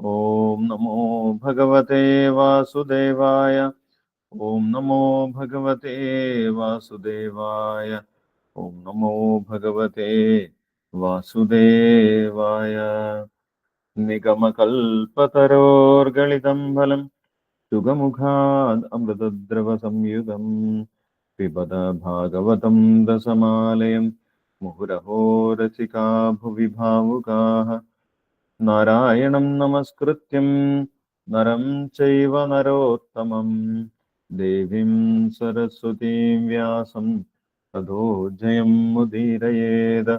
നമോ ഭഗവതേ വാസുദേവായ ഓം നമോ ഭഗവതേ വാസുദേവായ ഓം നമോ ഭഗവതേ വാസുദേവായ നിഗമകൽപ്പതരോർഗളിതം ഫലം സുഖമുഖാദ് അമൃതദ്രവ സംയുതം പിബത ഭാഗവതം ദശമാലയം മുഹുരഹോ രസികാ ഭുവി ഭാവുകാः നാരായണം നമസ്കൃത്യം. നരം ചൈവ നരോത്തമം. ദേവീം സരസ്വതീം വ്യാസം. തതോ ജയം മുദീരയേത്.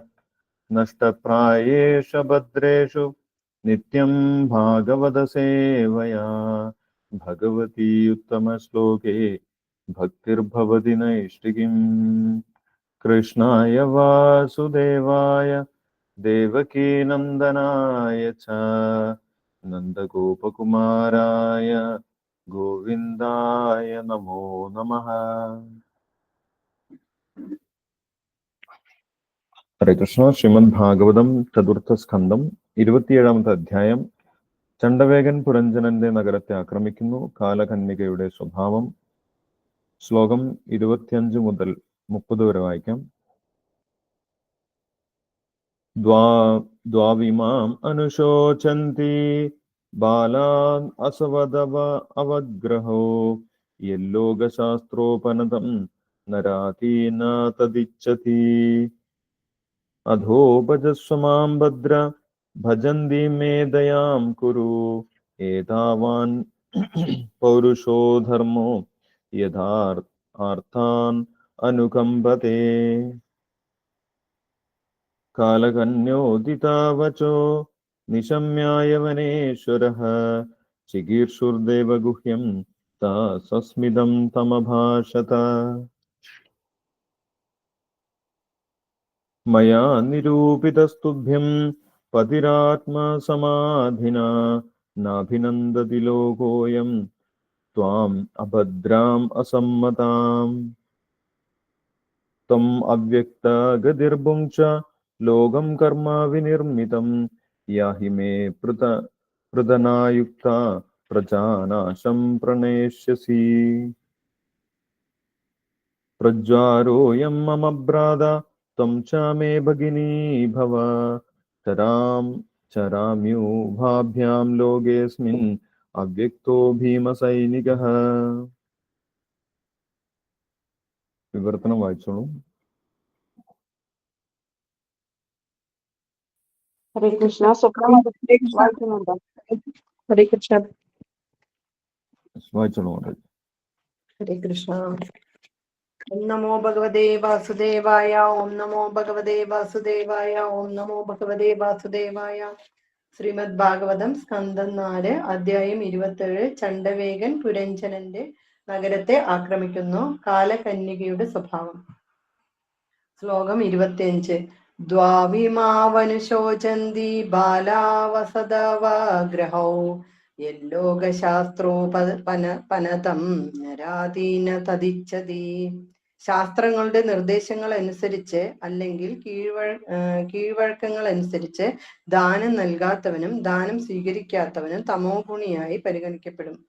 നഷ്ടപ്രായേഷ ഭദ്രേഷു. നിത്യം ഭാഗവത സേവയാ. ഭഗവതി ഉത്തമശ്ലോകേ. ഭക്തിർഭവതി നൈഷ്ഠികിം കൃഷ്ണായ വാസുദേവായ ദേവകീനന്ദനായ ച. നന്ദഗോപകുമാരായ ഗോവിന്ദായ നമോ നമ. ഹരേ കൃഷ്ണ. ശ്രീമദ് ഭാഗവതം ചതുർത്ഥ സ്കന്ധം ഇരുപത്തിയേഴാമത്തെ അധ്യായം. ചണ്ടവേഗൻ പുരഞ്ജനന്റെ നഗരത്തെ ആക്രമിക്കുന്നു. കാലകന്യകയുടെ സ്വഭാവം. ശ്ലോകം ഇരുപത്തിയഞ്ച് മുതൽ മുപ്പത് വരെ വായിക്കാം. ദ്വാ ദ്വാവിമാം അനുശോചന്തി ബാലാൻ അസവദവ അവഗ്രഹോ യല്ലോകശാസ്ത്രോപനതം നരാതീന തദിച്ഛതി അധോപജസ്വ മാം ഭദ്ര ഭജന്തി മേ ദയാം കുരു ഏതാവാൻ പൗരുഷോ ധർമ്മോ യഥാർത്ഥാൻ അനുകമ്പതേ കാലകന്യോദിതാവചോ നിശമ്യായവനേശ്വരः ചികീർഷുർദേവഗുഹ്യം സസ്മിതം തമഭാഷത മയാ നിരൂപിതസ്തുഭ്യം പതിരാത്മസമാധിന നാഭിനന്ദതി ലോകോയം ത്വാം അഭദ്രാം അസമ്മതാം ത്വം അവ്യക്തഗതിർഭുങ്ച ലോകം കർമ്മ വിനിർമ്മിതം യാഹി മേ പൃത പൃതനായുക്ത പ്രജാനാശം പ്രണേഷ്യസി പ്രജ്വാരോയം മമ ഭ്രാത ത്വം ച മേ ഭഗിനി ഭവ ചരാം ചരാമ്യൂഭാഭ്യാം ലോകേസ്മിൻ അവ്യക്തോ ഭീമസൈനികഃ വിവർത്തനം വായിച്ചോളൂ ഹരേ കൃഷ്ണ സ്വപ്നം വായിക്കുന്നുണ്ടോ ഹരേ കൃഷ്ണ വായിച്ചോളൂ മാതാജി. ഹരേ കൃഷ്ണ ഓം നമോ ഭഗവതേ വാസുദേവായ ഓം നമോ ഭഗവതേ വാസുദേവായ ഓം നമോ ഭഗവതേ വാസുദേവായ ശ്രീമദ് ഭാഗവതം സ്കന്ധം നാല് അധ്യായം ഇരുപത്തേഴ് ചണ്ഡവേഗൻ പുരഞ്ജനന്റെ നഗരത്തെ ആക്രമിക്കുന്നു കാലകന്യകയുടെ സ്വഭാവം ശ്ലോകം ഇരുപത്തിയഞ്ച് ദ്വാവിമാവനുശോചന്തി ബാലാവസദവാഗ്രഹൗ. യല്ലോകശാസ്ത്രോപന പനതം നരാധീന തതിച്ചതി ശാസ്ത്രങ്ങളുടെ നിർദ്ദേശങ്ങൾ അനുസരിച്ച് അല്ലെങ്കിൽ കീഴ്വഴ കീഴ്വഴക്കങ്ങൾ അനുസരിച്ച് ദാനം നൽകാത്തവനും ദാനം സ്വീകരിക്കാത്തവനും തമോ ഗുണിയായി പരിഗണിക്കപ്പെടും.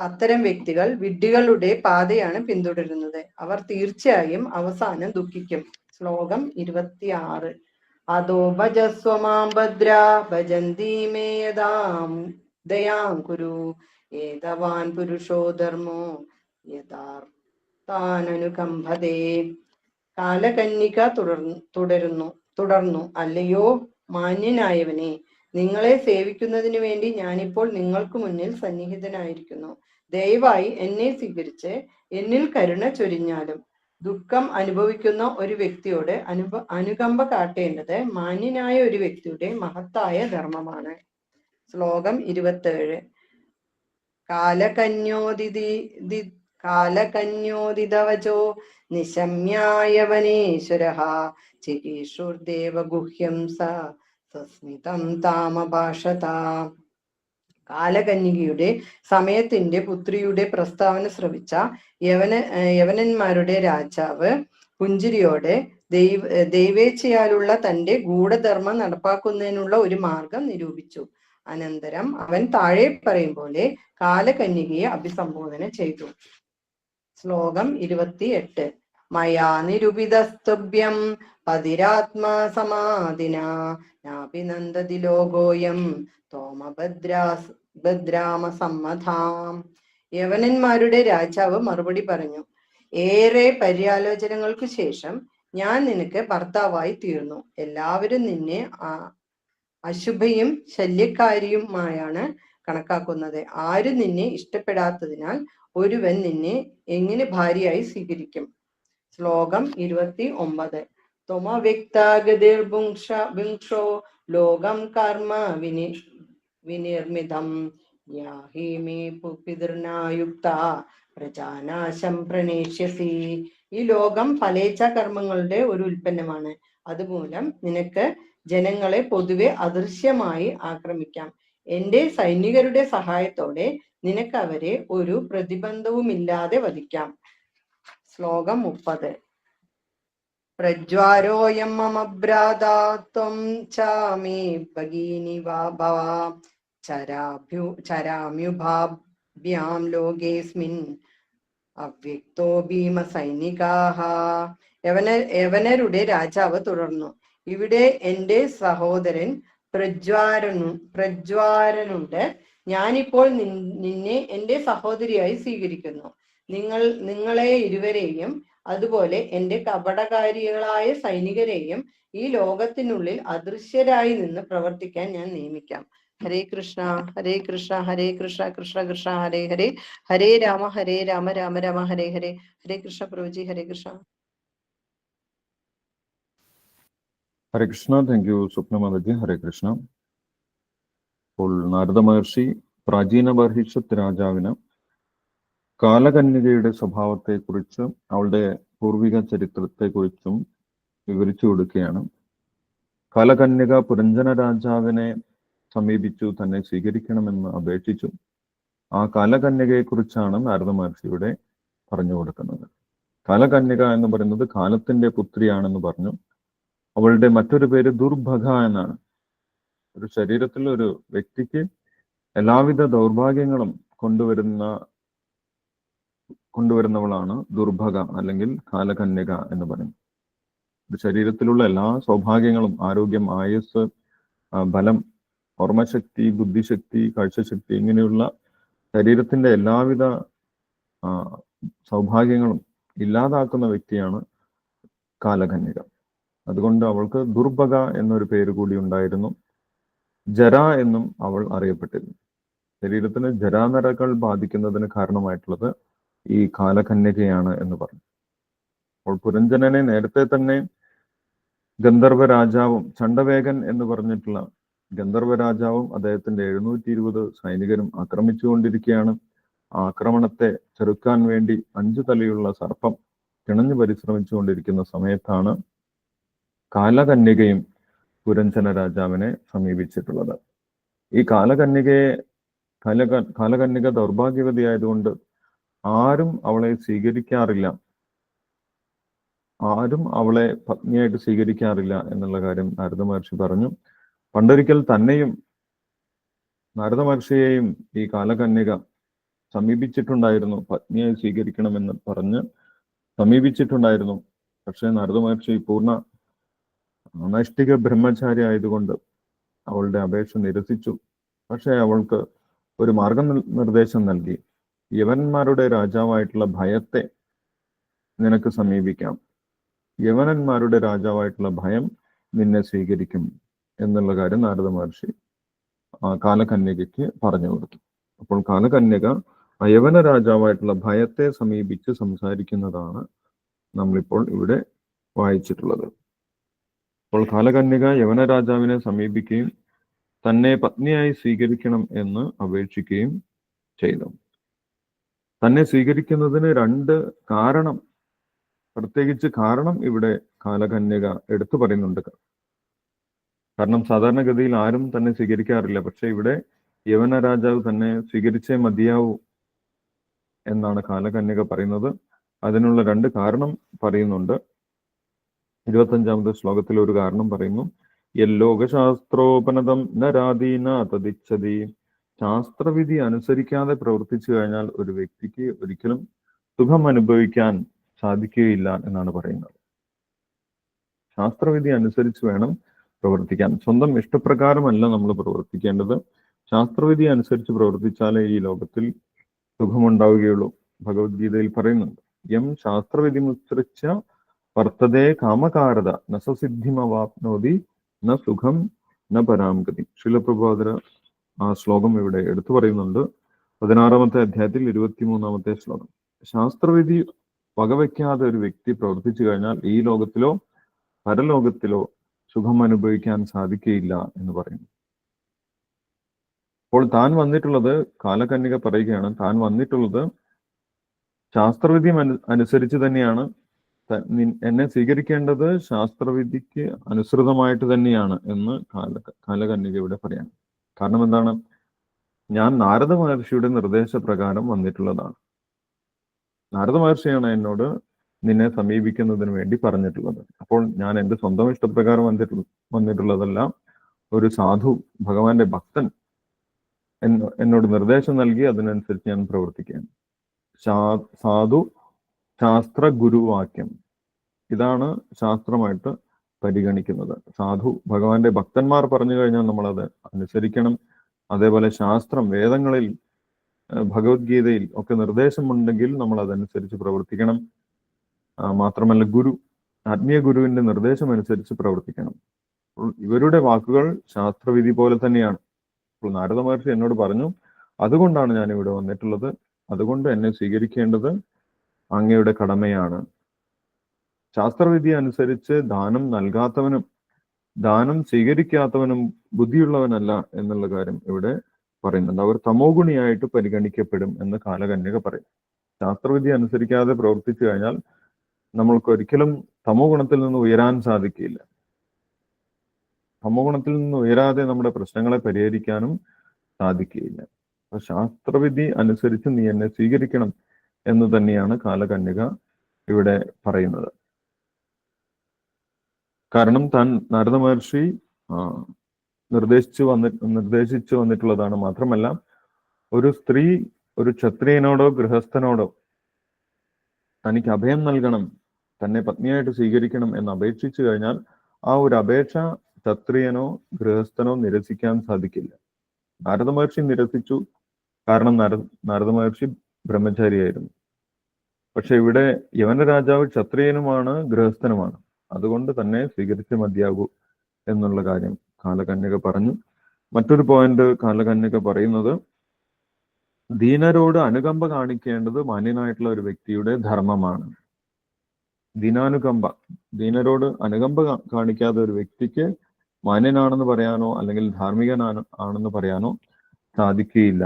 അത്തരം വ്യക്തികൾ വിഡ്ഢികളുടെ പാതയാണ് പിന്തുടരുന്നത്. അവർ തീർച്ചയായും അവസാനം ദുഃഖിക്കും. ശ്ലോകം ഇരുപത്തിയാറ്. അതോ ഭജസ്വ മാം ഭദ്ര ഭജന്തി ദയാം കുരു ഏതവാൻ പുരുഷോ ധർമ്മോ യഥാർത്ഥാനനുകമ്പതേ. കാലകന്യക തുടർന്നു തുടരുന്നു തുടർന്നു. അല്ലയോ മാന്യനായവനെ നിങ്ങളെ സേവിക്കുന്നതിന് വേണ്ടി ഞാനിപ്പോൾ നിങ്ങൾക്ക് മുന്നിൽ സന്നിഹിതനായിരിക്കുന്നു. ദയവായി എന്നെ സ്വീകരിച്ച് എന്നിൽ കരുണ ചൊരിഞ്ഞാലും ദുഃഖം അനുഭവിക്കുന്ന ഒരു വ്യക്തിയോട് അനുഭ അനുകമ്പ കാട്ടേണ്ടത് മാന്യനായ ഒരു വ്യക്തിയുടെ മഹത്തായ ധർമ്മമാണ്. ശ്ലോകം ഇരുപത്തേഴ്. കാലകന്യോദിതി കാലകന്യോദിതവചോ നിശമ്യായവനേശ്വര. ചികീഷുർദേവ ഗുഹ്യം സ സസ്മിതം താമഭാഷത കാലകന്യകയുടെ സമയത്തിന്റെ പുത്രിയുടെ പ്രസ്താവന ശ്രവിച്ച യവന യവനന്മാരുടെ രാജാവ് പുഞ്ചിരിയോടെ ദൈവ ദൈവേച്ഛയാലുള്ള തന്റെ ഗൂഢധർമ്മം നടപ്പാക്കുന്നതിനുള്ള ഒരു മാർഗം നിരൂപിച്ചു. അനന്തരം അവൻ താഴെ പറയും പോലെ കാലകന്യകയെ അഭിസംബോധന ചെയ്തു. ശ്ലോകം ഇരുപത്തി എട്ട് മയാ നിരുപിതസ്തുഭ്യം പതിരാത്മാ സമാധിന നാഭിനന്ദതി ലോകോയം തോമഭദ്രാസ് ഭദ്രാമ സമ്മതാം യവനന്മാരുടെ രാജാവ് മറുപടി പറഞ്ഞു ഏറെ പര്യാലോചനകൾക്ക് ശേഷം ഞാൻ നിനക്ക് ഭർത്താവായി തീർന്നു. എല്ലാവരും നിന്നെ അശുഭയും ശല്യക്കാരിയുമായാണ് കണക്കാക്കുന്നത്. ആരും നിന്നെ ഇഷ്ടപ്പെടാത്തതിനാൽ ഒരുവൻ നിന്നെ എങ്ങനെ ഭാര്യയായി സ്വീകരിക്കും? ശ്ലോകം ഇരുപത്തി ഒമ്പത്. ത്വമവ്യക്താഗതിർഭുങ്ഷ ഭുങ്ക്ഷോ ലോകം കർമ്മ വിനി പ്രജാനാശം പ്രണേഷ്യസി. ഈ ലോകം ഫലേച്ഛ കർമ്മങ്ങളുടെ ഒരു ഉൽപ്പന്നമാണ്. അതുമൂലം നിനക്ക് ജനങ്ങളെ പൊതുവെ അദൃശ്യമായി ആക്രമിക്കാം. എന്റെ സൈനികരുടെ സഹായത്തോടെ നിനക്ക് അവരെ ഒരു പ്രതിബന്ധവുമില്ലാതെ വധിക്കാം. ശ്ലോകം മുപ്പത്. പ്രജ്വാരോയം മമ ത്വം ചാമേ ഭഗീനി ഭവ ചരാഭ്യു ചരാമ്യുഭാഭ്യാം ലോകേസ്മിൻ അവ്യക്തോ ഭീമ സൈനികാഹ യവന യവനരുടെ രാജാവ് തുടർന്നു. ഇവിടെ എന്റെ സഹോദരൻ പ്രജ്വാരനു പ്രജ്വാരനുണ്ട്. ഞാനിപ്പോൾ നിന്നെ എന്റെ സഹോദരിയായി സ്വീകരിക്കുന്നു. നിങ്ങൾ നിങ്ങളെ ഇരുവരെയും അതുപോലെ എന്റെ കപടകാരികളായ സൈനികരെയും ഈ ലോകത്തിനുള്ളിൽ അദൃശ്യരായി നിന്ന് പ്രവർത്തിക്കാൻ ഞാൻ നിയമിക്കാം. ഹരേ കൃഷ്ണ ഹരേ കൃഷ്ണ ഹരേ കൃഷ്ണ കൃഷ്ണ കൃഷ്ണ ഹരേ ഹരേ. ഹരേ രാമ ഹരേ രാമ രാമ രാമ ഹരേ ഹരേ. ഹരേ കൃഷ്ണ പ്രഭുജി ഹരേ കൃഷ്ണ. ഹരേ കൃഷ്ണ താങ്ക് യു സ്വപ്നമാതജി ഹരേ കൃഷ്ണ. അപ്പോൾ നാരദ മഹർഷി പ്രാചീന ബർഹിഷത്ത് രാജാവിന് കാലകന്യകയുടെ സ്വഭാവത്തെക്കുറിച്ച് അവളുടെ പൂർവിക ചരിത്രത്തെക്കുറിച്ചും വിവരിച്ചു കൊടുക്കുകയാണ്. കാലകന്യക പുരഞ്ജന രാജാവിനെ സമീപിച്ചു തന്നെ സ്വീകരിക്കണമെന്ന് അപേക്ഷിച്ചു. ആ കാലകന്യകയെക്കുറിച്ചാണ് നാരദ മഹർഷിയുടെ പറഞ്ഞു കൊടുക്കുന്നത്. കാലകന്യക എന്ന് പറയുന്നത് കാലത്തിന്റെ പുത്രിയാണെന്ന് പറഞ്ഞു. അവളുടെ മറ്റൊരു പേര് ദുർഭഗ എന്നാണ്. ഒരു ശരീരത്തിൽ ഒരു വ്യക്തിക്ക് എല്ലാവിധ ദൗർഭാഗ്യങ്ങളും കൊണ്ടുവരുന്ന കൊണ്ടുവരുന്നവളാണ് ദുർഭക അല്ലെങ്കിൽ കാലകന്യക എന്ന് പറയും ശരീരത്തിലുള്ള എല്ലാ സൗഭാഗ്യങ്ങളും ആരോഗ്യം ആയുസ് ബലം ഓർമ്മശക്തി ബുദ്ധിശക്തി കാഴ്ചശക്തി ഇങ്ങനെയുള്ള ശരീരത്തിന്റെ എല്ലാവിധ സൗഭാഗ്യങ്ങളും ഇല്ലാതാക്കുന്ന വ്യക്തിയാണ് കാലകന്യക. അതുകൊണ്ട് അവൾക്ക് ദുർഭക എന്നൊരു പേര് കൂടി ഉണ്ടായിരുന്നു. ജര എന്നും അവൾ അറിയപ്പെട്ടിരുന്നു. ശരീരത്തിന് ജരാനരകൾ ബാധിക്കുന്നതിന് കാരണമായിട്ടുള്ളത് ഈ കാലകന്യകയാണ് എന്ന് പറഞ്ഞു. അപ്പോൾ പുരഞ്ജനനെ നേരത്തെ തന്നെ ഗന്ധർവ രാജാവും ചണ്ഡവേഗൻ എന്ന് പറഞ്ഞിട്ടുള്ള ഗന്ധർവ രാജാവും അദ്ദേഹത്തിന്റെ എഴുന്നൂറ്റി ഇരുപത് സൈനികരും ആക്രമിച്ചുകൊണ്ടിരിക്കുകയാണ്. ആക്രമണത്തെ ചെറുക്കാൻ വേണ്ടി അഞ്ചു തലയുള്ള സർപ്പം കിണഞ്ഞു പരിശ്രമിച്ചുകൊണ്ടിരിക്കുന്ന സമയത്താണ് കാലകന്യകയും പുരഞ്ജന രാജാവിനെ സമീപിച്ചിട്ടുള്ളത്. ഈ കാലകന്യകയെ കാലക കാലകന്യക ദൗർഭാഗ്യവതിയായതുകൊണ്ട് ആരും അവളെ സ്വീകരിക്കാറില്ല. ആരും അവളെ പത്നിയായിട്ട് സ്വീകരിക്കാറില്ല എന്നുള്ള കാര്യം നാരദ മഹർഷി പറഞ്ഞു. പണ്ടൊരിക്കൽ തന്നെയും നാരദ മഹർഷിയെയും ഈ കാലകന്യക സമീപിച്ചിട്ടുണ്ടായിരുന്നു. പത്നിയായി സ്വീകരിക്കണമെന്ന് പറഞ്ഞ് സമീപിച്ചിട്ടുണ്ടായിരുന്നു. പക്ഷേ നാരദ മഹർഷി പൂർണ നൈഷ്ഠിക ബ്രഹ്മചാരി ആയതുകൊണ്ട് അവളുടെ അപേക്ഷ നിരസിച്ചു. പക്ഷേ അവൾക്ക് ഒരു മാർഗനിർദ്ദേശം നൽകി. യവന്മാരുടെ രാജാവായിട്ടുള്ള ഭയത്തെ നിനക്ക് സമീപിക്കാം. യവനന്മാരുടെ രാജാവായിട്ടുള്ള ഭയം നിന്നെ സ്വീകരിക്കും എന്നുള്ള കാര്യം നാരദ മഹർഷി കാലകന്യകയ്ക്ക് പറഞ്ഞു കൊടുത്തു. അപ്പോൾ കാലകന്യക അയവന രാജാവായിട്ടുള്ള ഭയത്തെ സമീപിച്ച് സംസാരിക്കുന്നതാണ് നമ്മളിപ്പോൾ ഇവിടെ വായിച്ചിട്ടുള്ളത്. അപ്പോൾ കാലകന്യക യവന രാജാവിനെ സമീപിക്കുകയും തന്നെ പത്നിയായി സ്വീകരിക്കണം എന്ന് അപേക്ഷിക്കുകയും ചെയ്തു. തന്നെ സ്വീകരിക്കുന്നതിന് രണ്ട് കാരണം പ്രത്യേകിച്ച് കാരണം ഇവിടെ കാലകന്യക എടുത്തു പറയുന്നുണ്ട്. കാരണം സാധാരണഗതിയിൽ ആരും തന്നെ സ്വീകരിക്കാറില്ല. പക്ഷെ ഇവിടെ യവന രാജാവ് തന്നെ സ്വീകരിച്ചേ മതിയാവൂ എന്നാണ് കാലകന്യക പറയുന്നത്. അതിനുള്ള രണ്ട് കാരണം പറയുന്നുണ്ട്. ഇരുപത്തഞ്ചാമത്തെ ശ്ലോകത്തിൽ ഒരു കാരണം പറയുന്നു. യല്ലോകശാസ്ത്രോപനതം നരാധീന തതിച്ചതി ശാസ്ത്രവിധി അനുസരിക്കാതെ പ്രവർത്തിച്ചു കഴിഞ്ഞാൽ ഒരു വ്യക്തിക്ക് ഒരിക്കലും സുഖം അനുഭവിക്കാൻ സാധിക്കുകയില്ല എന്നാണ് പറയുന്നത്. ശാസ്ത്രവിധി അനുസരിച്ച് വേണം പ്രവർത്തിക്കാൻ. സ്വന്തം ഇഷ്ടപ്രകാരമല്ല നമ്മൾ പ്രവർത്തിക്കേണ്ടത്. ശാസ്ത്രവിധി അനുസരിച്ച് പ്രവർത്തിച്ചാലേ ഈ ലോകത്തിൽ സുഖമുണ്ടാവുകയുള്ളൂ. ഭഗവത്ഗീതയിൽ പറയുന്നുണ്ട് എം ശാസ്ത്രവിധി മുസ്രിച്ച വർത്തതേ കാമകാരത നസസിദ്ധിമവാപ്നോതി ന സുഖം ന പരാംഗതി. ശിലപ്രഭാതര ആ ശ്ലോകം ഇവിടെ എടുത്തു പറയുന്നുണ്ട്. പതിനാറാമത്തെ അധ്യായത്തിൽ ഇരുപത്തിമൂന്നാമത്തെ ശ്ലോകം. ശാസ്ത്രവിധി വകവയ്ക്കാതെ ഒരു വ്യക്തി പ്രവർത്തിച്ചു കഴിഞ്ഞാൽ ഈ ലോകത്തിലോ പരലോകത്തിലോ സുഖം അനുഭവിക്കാൻ സാധിക്കുകയില്ല എന്ന് പറയുന്നു. അപ്പോൾ താൻ വന്നിട്ടുള്ളത് കാലകന്യക പറയുകയാണ്. താൻ വന്നിട്ടുള്ളത് ശാസ്ത്രവിധി അനു- അനുസരിച്ച് തന്നെയാണ്. എന്നെ സ്വീകരിക്കേണ്ടത് ശാസ്ത്രവിധിക്ക് അനുസൃതമായിട്ട് തന്നെയാണ് എന്ന് കാല കാലകന്യക ഇവിടെ പറയാണ് കാരണം എന്താണ്? ഞാൻ നാരദ മഹർഷിയുടെ നിർദ്ദേശപ്രകാരം വന്നിട്ടുള്ളതാണ്. നാരദ മഹർഷിയാണ് എന്നോട് നിന്നെ സമീപിക്കുന്നതിന് വേണ്ടി പറഞ്ഞിട്ടുള്ളത്. അപ്പോൾ ഞാൻ എന്റെ സ്വന്തം ഇഷ്ടപ്രകാരം വന്നിട്ടുള്ള വന്നിട്ടുള്ളതല്ല ഒരു സാധു ഭഗവാന്റെ ഭക്തൻ എന്നോട് നിർദ്ദേശം നൽകി അതിനനുസരിച്ച് ഞാൻ പ്രവർത്തിക്കുകയാണ്. സാധു ശാസ്ത്ര ഗുരുവാക്യം ഇതാണ് ശാസ്ത്രമായിട്ട് പരിഗണിക്കുന്നത്. സാധു ഭഗവാന്റെ ഭക്തന്മാർ പറഞ്ഞു കഴിഞ്ഞാൽ നമ്മൾ അത് അനുസരിക്കണം. അതേപോലെ ശാസ്ത്രം വേദങ്ങളിൽ ഭഗവത്ഗീതയിൽ ഒക്കെ നിർദ്ദേശമുണ്ടെങ്കിൽ നമ്മൾ അതനുസരിച്ച് പ്രവർത്തിക്കണം മാത്രമല്ല ഗുരു ആത്മീയ ഗുരുവിന്റെ നിർദ്ദേശം അനുസരിച്ച് പ്രവർത്തിക്കണം ഇവരുടെ വാക്കുകൾ ശാസ്ത്രവിധി പോലെ തന്നെയാണ്. അപ്പോൾ നാരദ മഹർഷി എന്നോട് പറഞ്ഞു അതുകൊണ്ടാണ് ഞാൻ ഇവിടെ വന്നിട്ടുള്ളത്. അതുകൊണ്ട് എന്നെ സ്വീകരിക്കേണ്ടത് അങ്ങയുടെ കടമയാണ്. ശാസ്ത്രവിധി അനുസരിച്ച് ദാനം നൽകാത്തവനും ദാനം സ്വീകരിക്കാത്തവനും ബുദ്ധിയുള്ളവനല്ല എന്നുള്ള കാര്യം ഇവിടെ പറയുന്നുണ്ട്. അവർ തമോ ഗുണിയായിട്ട് പരിഗണിക്കപ്പെടും എന്ന് കാലകന്യക പറയും. ശാസ്ത്രവിധി അനുസരിക്കാതെ പ്രവർത്തിച്ചു കഴിഞ്ഞാൽ നമ്മൾക്ക് ഒരിക്കലും തമോ ഗുണത്തിൽ നിന്ന് ഉയരാൻ സാധിക്കില്ല. തമോ ഗുണത്തിൽ നിന്ന് ഉയരാതെ നമ്മുടെ പ്രശ്നങ്ങളെ പരിഹരിക്കാനും സാധിക്കുകയില്ല അപ്പൊ ശാസ്ത്രവിധി അനുസരിച്ച് നീ എന്നെ സ്വീകരിക്കണം എന്ന് തന്നെയാണ് കാലകന്യക ഇവിടെ പറയുന്നത്. കാരണം താൻ നാരദ മഹർഷി നിർദ്ദേശിച്ചു വന്നി നിർദ്ദേശിച്ചു വന്നിട്ടുള്ളതാണ്. മാത്രമല്ല ഒരു സ്ത്രീ ഒരു ക്ഷത്രിയനോടോ ഗൃഹസ്ഥനോടോ തനിക്ക് അഭയം നൽകണം തന്നെ പത്നിയായിട്ട് സ്വീകരിക്കണം എന്ന് അപേക്ഷിച്ചു കഴിഞ്ഞാൽ ആ ഒരു അപേക്ഷ ക്ഷത്രിയനോ ഗൃഹസ്ഥനോ നിരസിക്കാൻ സാധിക്കില്ല. നാരദ മഹർഷി നിരസിച്ചു കാരണം നര നാരദ മഹർഷി ബ്രഹ്മചാരിയായിരുന്നു. പക്ഷെ ഇവിടെ യവന രാജാവ് ക്ഷത്രിയനുമാണ് ഗൃഹസ്ഥനുമാണ്. അതുകൊണ്ട് തന്നെ സ്വീകരിച്ച് മതിയാകൂ എന്നുള്ള കാര്യം കാലകന്യക പറഞ്ഞു. മറ്റൊരു പോയിന്റ് കാലകന്യക പറയുന്നത് ദീനരോട് അനുകമ്പ കാണിക്കേണ്ടത് മാന്യനായിട്ടുള്ള ഒരു വ്യക്തിയുടെ ധർമ്മമാണ്. ദീനാനുകമ്പ ദീനരോട് അനുകമ്പ കാണിക്കാത്ത ഒരു വ്യക്തിക്ക് മാന്യനാണെന്ന് പറയാനോ അല്ലെങ്കിൽ ധാർമ്മികനാണ് ആണെന്ന് പറയാനോ സാധിക്കുകയില്ല.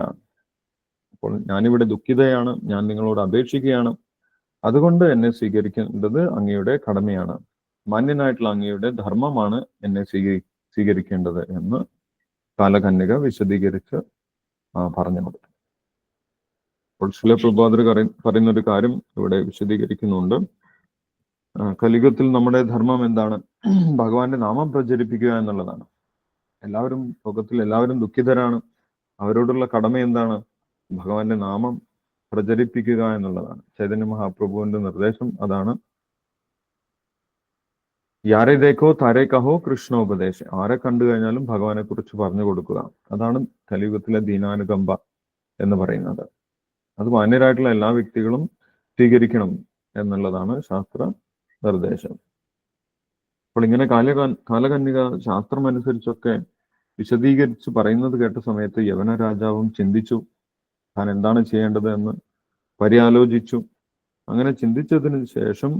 അപ്പോൾ ഞാനിവിടെ ദുഃഖിതയാണ് ഞാൻ നിങ്ങളോട് അപേക്ഷിക്കുകയാണ്. അതുകൊണ്ട് എന്നെ സ്വീകരിക്കേണ്ടത് അങ്ങയുടെ കടമയാണ്. മാന്യനായിട്ടുള്ള അങ്ങയുടെ ധർമ്മമാണ് എന്നെ സ്വീകരി സ്വീകരിക്കേണ്ടത് എന്ന് കാലകന്യക വിശദീകരിച്ച് പറഞ്ഞു അപ്പോൾ ശില പ്രഭാതർ പറയുന്ന ഒരു കാര്യം ഇവിടെ വിശദീകരിക്കുന്നുണ്ട്. കലിഗത്തിൽ നമ്മുടെ ധർമ്മം എന്താണ്? ഭഗവാന്റെ നാമം പ്രചരിപ്പിക്കുക എന്നുള്ളതാണ്. എല്ലാവരും ലോകത്തിൽ എല്ലാവരും ദുഃഖിതരാണ്. അവരോടുള്ള കടമ എന്താണ്? ഭഗവാന്റെ നാമം പ്രചരിപ്പിക്കുക എന്നുള്ളതാണ്. ചൈതന്യ മഹാപ്രഭുവിന്റെ നിർദ്ദേശം അതാണ്. യാരെ ദേഖോ താരെ കഹോ കൃഷ്ണോപദേശം. ആരെ കണ്ടു കഴിഞ്ഞാലും ഭഗവാനെ കുറിച്ച് പറഞ്ഞു കൊടുക്കുക. അതാണ് കലിയുഗത്തിലെ ദീനാനുകമ്പ എന്ന് പറയുന്നത്. അത് മാന്യരായിട്ടുള്ള എല്ലാ വ്യക്തികളും സ്വീകരിക്കണം എന്നുള്ളതാണ് ശാസ്ത്ര നിർദ്ദേശം. അപ്പോൾ ഇങ്ങനെ കാല കാലകന്യക ശാസ്ത്രം അനുസരിച്ചൊക്കെ വിശദീകരിച്ച് പറയുന്നത് കേട്ട സമയത്ത് യവന രാജാവും ചിന്തിച്ചു. താൻ എന്താണ് ചെയ്യേണ്ടത് എന്ന് പര്യാലോചിച്ചു. അങ്ങനെ ചിന്തിച്ചതിന് ശേഷം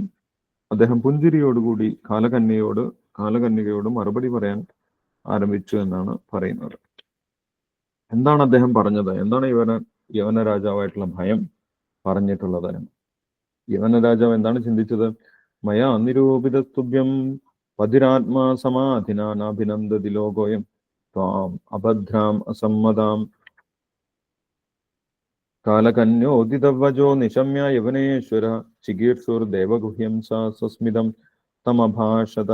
അദ്ദേഹം പുഞ്ചിരിയോടുകൂടി കാലകന്യയോട് കാലകന്യകയോട് മറുപടി പറയാൻ ആരംഭിച്ചു എന്നാണ് പറയുന്നത്. എന്താണ് അദ്ദേഹം പറഞ്ഞത്? എന്താണ് യവന യവന രാജാവായിട്ടുള്ള ഭയം പറഞ്ഞിട്ടുള്ളത്? യവന രാജാവ് എന്താണ് ചിന്തിച്ചത്? മയാ നിരൂപിതസ്തുഭ്യം പതിരാത്മാ സമാധിനാഭിനന്ദതി ലോകോയം ത്വാം അഭദ്രാം അസമ്മതാം. കാലകന്യോദിതവജോ നിശമ്യ യവനേശ്വര ചികീർഷുർ ദേവഗുഹ്യം സ സ്വസ്മിതം തമഭാഷത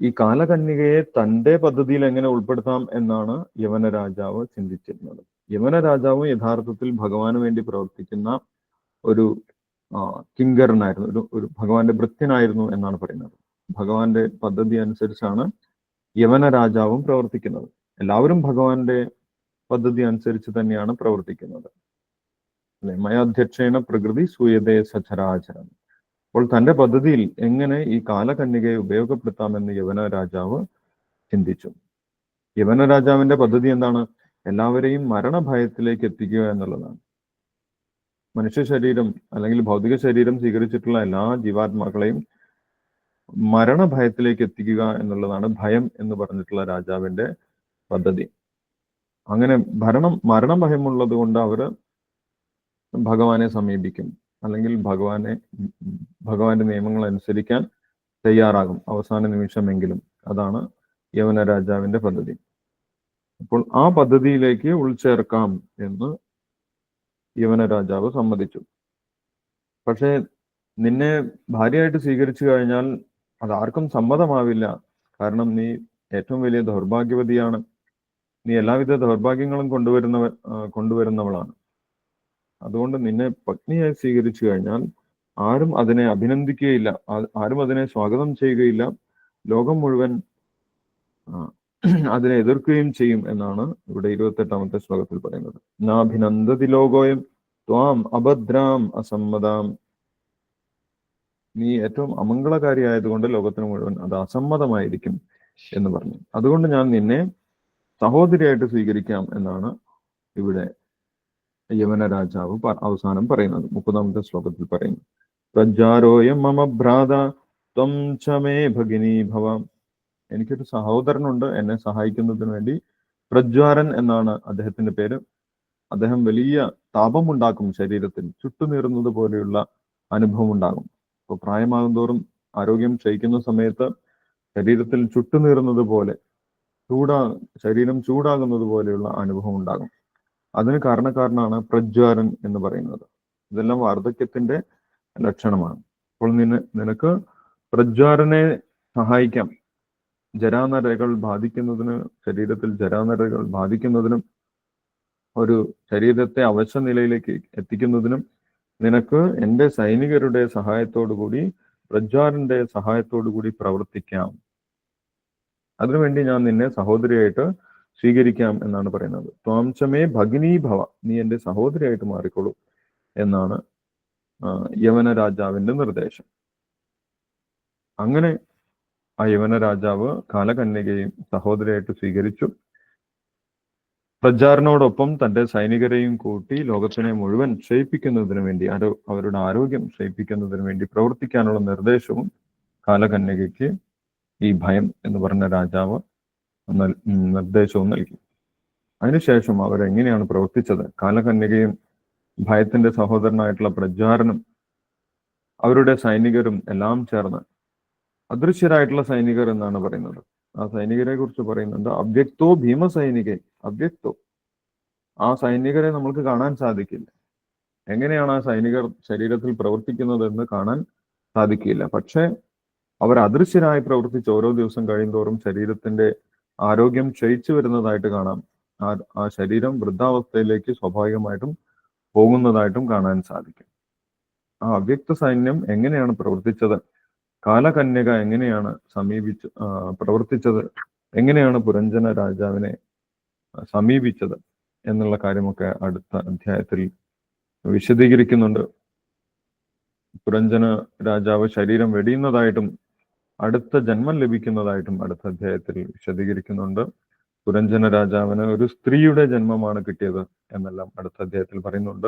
ഈ കാലകന്യകയെ തന്റെ പദ്ധതിയിൽ എങ്ങനെ ഉൾപ്പെടുത്താം എന്നാണ് യവന രാജാവ് ചിന്തിച്ചിരുന്നത്. യവന രാജാവ് യഥാർത്ഥത്തിൽ ഭഗവാന് വേണ്ടി പ്രവർത്തിക്കുന്ന ഒരു കിങ്കറിനായിരുന്നു ഒരു ഒരു ഭഗവാന്റെ ഭൃത്യനായിരുന്നു എന്നാണ് പറയുന്നത്. ഭഗവാന്റെ പദ്ധതി അനുസരിച്ചാണ് യവന രാജാവും പ്രവർത്തിക്കുന്നത്. എല്ലാവരും ഭഗവാന്റെ പദ്ധതി അനുസരിച്ച് തന്നെയാണ് പ്രവർത്തിക്കുന്നത്. അല്ലെ? മയാധ്യക്ഷേണ പ്രകൃതി സൂയതേ സചരാചരം. അപ്പോൾ തന്റെ പദ്ധതിയിൽ എങ്ങനെ ഈ കാലകന്യകയെ ഉപയോഗപ്പെടുത്താമെന്ന് യവന രാജാവ് ചിന്തിച്ചു. യവന രാജാവിന്റെ പദ്ധതി എന്താണ്? എല്ലാവരെയും മരണഭയത്തിലേക്ക് എത്തിക്കുക എന്നുള്ളതാണ്. മനുഷ്യ ശരീരം അല്ലെങ്കിൽ ഭൗതിക ശരീരം സ്വീകരിച്ചിട്ടുള്ള എല്ലാ ജീവാത്മാക്കളെയും മരണഭയത്തിലേക്ക് എത്തിക്കുക എന്നുള്ളതാണ് ഭയം എന്ന് പറഞ്ഞിട്ടുള്ള രാജാവിന്റെ പദ്ധതി. അങ്ങനെ ഭരണം മരണഭയമുള്ളത് കൊണ്ട് അവർ ഭഗവാനെ സമീപിക്കും. അല്ലെങ്കിൽ ഭഗവാനെ ഭഗവാന്റെ നിയമങ്ങൾ അനുസരിക്കാൻ തയ്യാറാകും അവസാന നിമിഷമെങ്കിലും. അതാണ് യവന രാജാവിന്റെ പദ്ധതി. അപ്പോൾ ആ പദ്ധതിയിലേക്ക് ഉൾച്ചേർക്കാം എന്ന് യവന രാജാവ് സമ്മതിച്ചു. പക്ഷേ നിന്നെ ഭാര്യയായിട്ട് സ്വീകരിച്ചു കഴിഞ്ഞാൽ അത് ആർക്കും സമ്മതമാവില്ല. കാരണം നീ ഏറ്റവും വലിയ ദൗർഭാഗ്യവതിയാണ്. നീ എല്ലാവിധ ദൗർഭാഗ്യങ്ങളും കൊണ്ടുവരുന്നവ കൊണ്ടുവരുന്നവളാണ്. അതുകൊണ്ട് നിന്നെ പത്നിയായി സ്വീകരിച്ചു കഴിഞ്ഞാൽ ആരും അതിനെ അഭിനന്ദിക്കുകയില്ല. ആരും അതിനെ സ്വാഗതം ചെയ്യുകയില്ല. ലോകം മുഴുവൻ അതിനെ എതിർക്കുകയും ചെയ്യും എന്നാണ് ഇവിടെ ഇരുപത്തെട്ടാമത്തെ ശ്ലോകത്തിൽ പറയുന്നത്. നാഭിനന്ദതി ലോകോയം ത്വാം അഭദ്രാം അസമ്മതാം. നീ ഏറ്റവും അമംഗളകാരിയായതുകൊണ്ട് ലോകത്തിന് മുഴുവൻ അത് അസമ്മതമായിരിക്കും എന്ന് പറഞ്ഞു. അതുകൊണ്ട് ഞാൻ നിന്നെ സഹോദരിയായിട്ട് സ്വീകരിക്കാം എന്നാണ് ഇവിടെ യവന രാജാവ് അവസാനം പറയുന്നത് മുപ്പതാമത്തെ ശ്ലോകത്തിൽ പറയുന്നു. പ്രജാരോയം മമ ഭ്രാത ത്വം ചമേ ഭഗിനി ഭവ. എനിക്കൊരു സഹോദരനുണ്ട് എന്നെ സഹായിക്കുന്നതിന് വേണ്ടി പ്രജ്വാരൻ എന്നാണ് അദ്ദേഹത്തിന്റെ പേര്. അദ്ദേഹം വലിയ താപമുണ്ടാക്കും ശരീരത്തിൽ ചുട്ടുനീറുന്നത് പോലെയുള്ള അനുഭവം ഉണ്ടാകും അപ്പൊ പ്രായമാകും തോറും ആരോഗ്യം ക്ഷയിക്കുന്ന സമയത്ത് ശരീരത്തിൽ ചുട്ടുനീറുന്നത് പോലെ ചൂടാ ശരീരം ചൂടാകുന്നത് പോലെയുള്ള അനുഭവം ഉണ്ടാകും അതിന് കാരണക്കാരനാണ് പ്രജ്വാരൻ എന്ന് പറയുന്നത്. ഇതെല്ലാം വാർദ്ധക്യത്തിന്റെ ലക്ഷണമാണ്. അപ്പോൾ നിന നിനക്ക് പ്രജ്വാരനെ സഹായിക്കാം. ജരാനരകൾ ബാധിക്കുന്നതിന് ശരീരത്തിൽ ജരാനരകൾ ബാധിക്കുന്നതിനും ഒരു ശരീരത്തെ അവശ നിലയിലേക്ക് എത്തിക്കുന്നതിനും നിനക്ക് എന്റെ സൈനികരുടെ സഹായത്തോടു കൂടി പ്രജ്വാരന്റെ സഹായത്തോടു കൂടി പ്രവർത്തിക്കാം. അതിനുവേണ്ടി ഞാൻ നിന്നെ സഹോദരിയായിട്ട് സ്വീകരിക്കാം എന്നാണ് പറയുന്നത്. ത്വാംശമേ ഭഗിനി ഭവ നീ എന്റെ സഹോദരിയായിട്ട് മാറിക്കൊള്ളൂ എന്നാണ് യവന രാജാവിന്റെ നിർദ്ദേശം. അങ്ങനെ ആ യവന രാജാവ് കാലകന്യകയും സഹോദരിയായിട്ട് സ്വീകരിച്ചു. പ്രചാരണോടൊപ്പം തന്റെ സൈനികരെയും കൂട്ടി ലോകത്തിനെ മുഴുവൻ ക്ഷയിപ്പിക്കുന്നതിന് വേണ്ടി ആരോ അവരുടെ ആരോഗ്യം ക്ഷയിപ്പിക്കുന്നതിന് വേണ്ടി പ്രവർത്തിക്കാനുള്ള നിർദ്ദേശവും കാലകന്യകയ്ക്ക് ഈ ഭയം എന്ന് പറഞ്ഞ രാജാവ് നിർദ്ദേശവും നൽകി. അതിനുശേഷം അവർ എങ്ങനെയാണ് പ്രവർത്തിച്ചത്? കാലകന്യകയും ഭയത്തിന്റെ സഹോദരനായിട്ടുള്ള പ്രചാരണം അവരുടെ സൈനികരും എല്ലാം ചേർന്ന് അദൃശ്യരായിട്ടുള്ള സൈനികർ എന്നാണ് പറയുന്നത്. ആ സൈനികരെ കുറിച്ച് പറയുന്നുണ്ട് അവ്യക്തോ ഭീമസൈനികെ അവ്യക്തോ ആ സൈനികരെ നമുക്ക് കാണാൻ സാധിക്കില്ല. എങ്ങനെയാണ് ആ സൈനികർ ശരീരത്തിൽ പ്രവർത്തിക്കുന്നത് എന്ന് കാണാൻ സാധിക്കില്ല. പക്ഷേ അവർ അദൃശ്യരായി പ്രവർത്തിച്ച് ഓരോ ദിവസം കഴിയുന്തോറും ശരീരത്തിന്റെ ആരോഗ്യം ക്ഷയിച്ചു വരുന്നതായിട്ട് കാണാം. ആ ശരീരം വൃദ്ധാവസ്ഥയിലേക്ക് സ്വാഭാവികമായിട്ടും പോകുന്നതായിട്ടും കാണാൻ സാധിക്കും. ആ അവ്യക്ത സൈന്യം എങ്ങനെയാണ് പ്രവർത്തിച്ചത്? കാലകന്യക എങ്ങനെയാണ് സമീപിച്ച് പ്രവർത്തിച്ചത്? എങ്ങനെയാണ് പുരഞ്ജന രാജാവിനെ സമീപിച്ചത്? എന്നുള്ള കാര്യമൊക്കെ അടുത്ത അധ്യായത്തിൽ വിശദീകരിക്കുന്നുണ്ട്. പുരഞ്ജന രാജാവ് ശരീരം വെടിയുന്നതായിട്ടും അടുത്ത ജന്മം ലഭിക്കുന്നതായിട്ടും അടുത്ത അധ്യായത്തിൽ വിശദീകരിക്കുന്നുണ്ട്. പുരഞ്ജന രാജാവിന് ഒരു സ്ത്രീയുടെ ജന്മമാണ് കിട്ടിയത് എന്നെല്ലാം അടുത്ത അധ്യായത്തിൽ പറയുന്നുണ്ട്.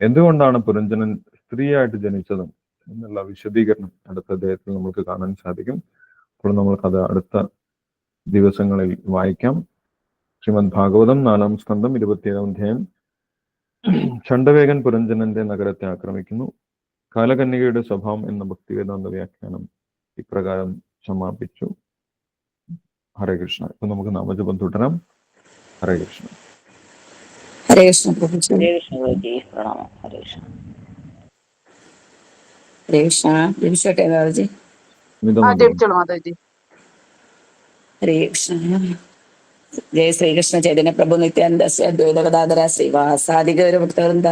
എന്തുകൊണ്ടാണ് പുരഞ്ജനൻ സ്ത്രീയായിട്ട് ജനിച്ചതും എന്നുള്ള വിശദീകരണം അടുത്ത അധ്യായത്തിൽ നമുക്ക് കാണാൻ സാധിക്കും. അപ്പോൾ നമ്മൾക്കത് അടുത്ത ദിവസങ്ങളിൽ വായിക്കാം. ശ്രീമദ് ഭാഗവതം നാലാം സ്കന്ധം ഇരുപത്തിയേഴാം അധ്യായം. ചണ്ടവേഗൻ പുരഞ്ജനന്റെ നഗരത്തെ ആക്രമിക്കുന്നു. കാലകന്യകയുടെ സ്വഭാവം എന്ന ഭക്തിവേദാന്ത വ്യാഖ്യാനം ഇപ്രകാരം സമാപിച്ചു ഹരേ കൃഷ്ണ. ഇപ്പൊ നമുക്ക് നാമജപം തുടരാം. ഹരേ കൃഷ്ണ. ഹരേ കൃഷ്ണ ഹരേ കൃഷ്ണ ഹരേ കൃഷ്ണ. ഹരേ കൃഷ്ണ. ജപിച്ചോട്ടെ ബാബുജി ജപിച്ചോളൂ മാതാജി. ഹരേ കൃഷ്ണ. ജയ ശ്രീകൃഷ്ണ ചൈതന്യ പ്രഭു നിത്യാനന്ദ അദ്വൈത ഗദാധര ശ്രീവാസാദി ഗൗരഭക്തവൃന്ദ